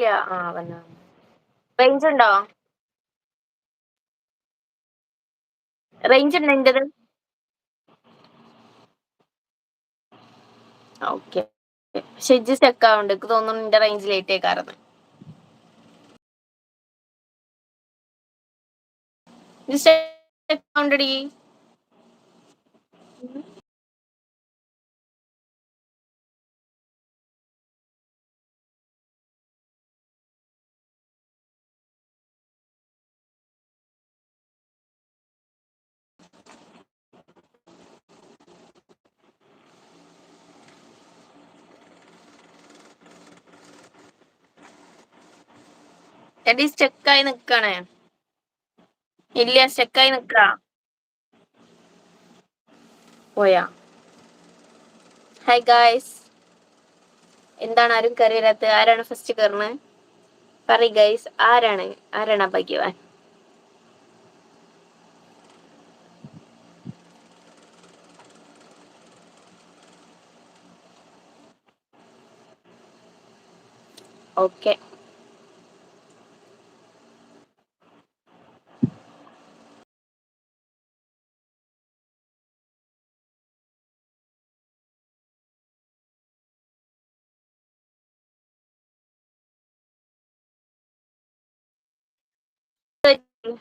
ഇല്ല. ആ വന്ന റേഞ്ച് ഉണ്ടോ? റേഞ്ച് ഉണ്ടോ എന്റേത് ഓക്കെ ഷെജ് സ്റ്റക്ക് എനിക്ക് തോന്നുന്നു നിന്റെ റേഞ്ച് ലേറ്റ് ആയിക്കാറന്ന് സ്റ്റക്ക് എടി സ്റ്റക്കായി നിക്കാണേ. ഇല്ല സ്റ്റക്കായി നിക്കാ. പോയാ. ഹായ് ഗായ്സ് എന്താണ് ആരും കറിയില്ലാത്ത ആരാണ് ഫസ്റ്റ് കയറുന്നത് പറ ഗൈസ് ആരാണ്? ആരാണ് ഭാഗ്യവാൻ? Okay you.